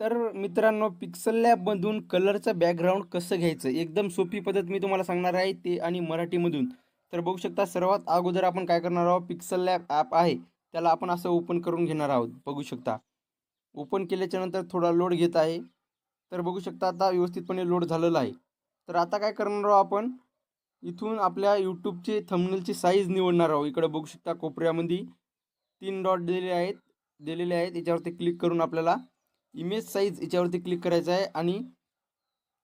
तर मित्रांनो पिक्सल लॅबमधून कलरचं बॅकग्राऊंड कसं घ्यायचं? एकदम सोपी पद्धत मी तुम्हाला सांगणार आहे ते आणि मराठीमधून. तर बघू शकता सर्वात अगोदर आपण काय करणार आहोत? पिक्सल लॅब ॲप आहे. त्याला आपण असं ओपन करून घेणार आहोत. बघू शकता. ओपन केल्याच्यानंतर थोडा लोड घेत आहे. तर बघू शकता आता व्यवस्थितपणे लोड झालेला आहे. तर आता काय करणार आहोत आपण? इथून आपल्या यूट्यूबचे थंबनेलची साईज निवडणार आहोत. इकडे बघू शकता कोपऱ्यामध्ये तीन डॉट दिलेले आहेत. दिलेले आहेत. याच्यावरती क्लिक करून आपल्याला इमेज साईज याच्यावरती क्लिक करायचं आहे आणि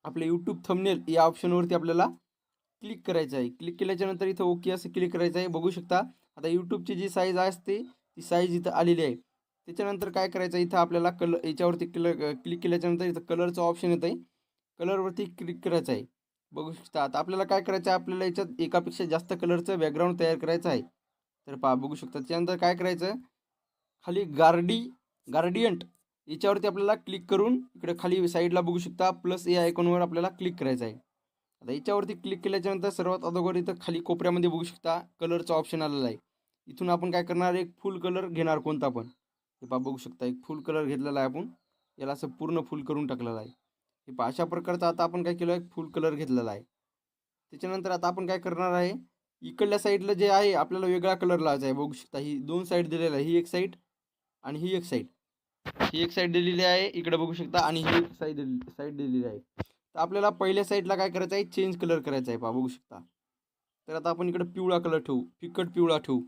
आपले यूट्यूब थंबनेल या ऑप्शनवरती आपल्याला क्लिक करायचं आहे. क्लिक केल्याच्यानंतर इथं ओके असं क्लिक करायचं आहे. बघू शकता आता यूट्यूबची जी साईज असते ती साईज इथं आलेली आहे. त्याच्यानंतर काय करायचं इथं आपल्याला कल याच्यावरती क्ल क्लिक केल्याच्यानंतर इथं कलरचं ऑप्शन येतं आहे कलरवरती क्लिक करायचं आहे. बघू शकता आता आपल्याला काय करायचं आहे? आपल्याला याच्यात एकापेक्षा जास्त कलरचं बॅकग्राऊंड तयार करायचं आहे. तर पहा बघू शकता त्याच्यानंतर काय करायचं? खाली गार्डी गार्डियंट याच्यावरती आपल्याला क्लिक करून इकडे खाली साईडला बघू शकता. प्लस या आयकॉनवर आपल्याला क्लिक करायचं आहे. आता याच्यावरती क्लिक केल्याच्यानंतर सर्वात अगोदर इथं खाली कोपऱ्यामध्ये बघू शकता. कलरचा ऑप्शन आलेला आहे. इथून आपण काय करणार? एक फुल कलर घेणार कोणता पण. हे पहा बघू शकता. एक फुल कलर घेतलेला आहे आपण. याला असं पूर्ण फुल करून टाकलेलं आहे. हे पहा अशा प्रकारचा आता आपण काय केलं? आहे फुल कलर घेतलेला आहे. त्याच्यानंतर आता आपण काय करणार आहे? इकडल्या साईडला जे आहे आपल्याला वेगळा कलर लावायचा आहे. बघू शकता ही दोन साईड दिलेला आहे. ही एक साईड आणि ही एक साईड ही एक साईड दिलेली आहे इकडे बघू शकता. आणि ही एक साईड दिली साईड दिलेली आहे. तर आपल्याला पहिल्या साईडला काय करायचं आहे चेंज कलर करायचा आहे पहा बघू शकता. तर आता आपण इकडे पिवळा कलर ठेवू. फिकट पिवळा ठेवू.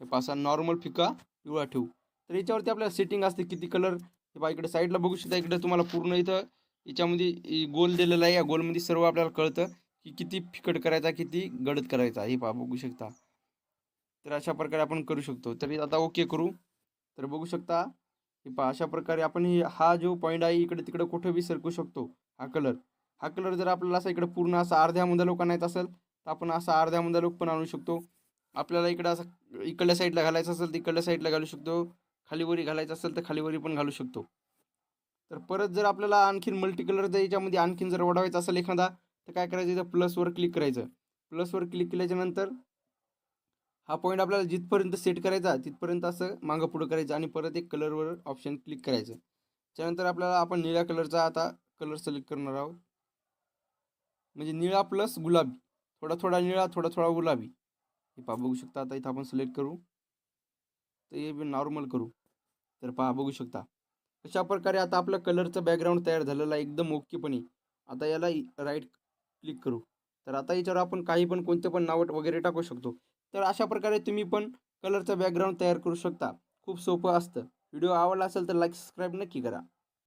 हे पासा नॉर्मल फिका पिवळा ठेवू. तर याच्यावरती आपल्याला सेटिंग असते किती कलर हे पहा इकडे साईडला बघू शकता. इकडे तुम्हाला पूर्ण इथं याच्यामध्ये गोल दिलेला आहे. या गोलमध्ये सर्व आपल्याला कळतं की किती फिकट करायचा किती गडद करायचा. हे पहा बघू शकता. तर अशा प्रकारे आपण करू शकतो. तरी आता ओके करू. तर बघू शकता हे पहा अशा प्रकारे आपण हा जो पॉईंट आहे इकडे तिकडे कुठं बी सरकू शकतो हा कलर हा कलर जर आपल्याला असा इकडे पूर्ण असा अर्ध्यामध्ये लोक आणायचा असेल तर आपण असा अर्ध्यामध्ये लोक पण आणू शकतो. आपल्याला इकडं असं इकडल्या साईडला घालायचं असेल तर इकडल्या साईडला घालू शकतो. खालीवरी घालायचं असेल तर खालीवरी पण घालू शकतो. तर परत जर आपल्याला आणखीन मल्टी कलर जर याच्यामध्ये आणखीन जर वाढवायचा असेल एखादा तर काय करायचं? इथं प्लसवर क्लिक करायचं. प्लसवर क्लिक केल्याच्यानंतर हा पॉईंट आपल्याला जिथपर्यंत सेट करायचा तिथपर्यंत असं मागं पुढं करायचं आणि परत एक कलरवर ऑप्शन क्लिक करायचं. त्यानंतर आपल्याला आपण निळ्या कलरचा आता कलर सिलेक्ट करणार आहोत. म्हणजे निळा प्लस गुलाबी. थोडा थोडा निळा थोडा थोडा गुलाबी. हे पहा बघू शकता आता इथं आपण सिलेक्ट करू. तर हे नॉर्मल करू. तर पहा बघू शकता. अशा प्रकारे आता आपलं कलरचं बॅकग्राऊंड तयार झालेलं आहे एकदम ओकेपणे. आता याला राईट क्लिक करू. तर आता याच्यावर आपण काही पण कोणते पण नावट वगैरे टाकू शकतो. तर अशा प्रकारे तुम्ही पण कलरचं बॅकग्राऊंड तयार करू शकता. खूप सोपं असतं. व्हिडिओ आवडला असेल तर लाईक सबस्क्राईब नक्की करा.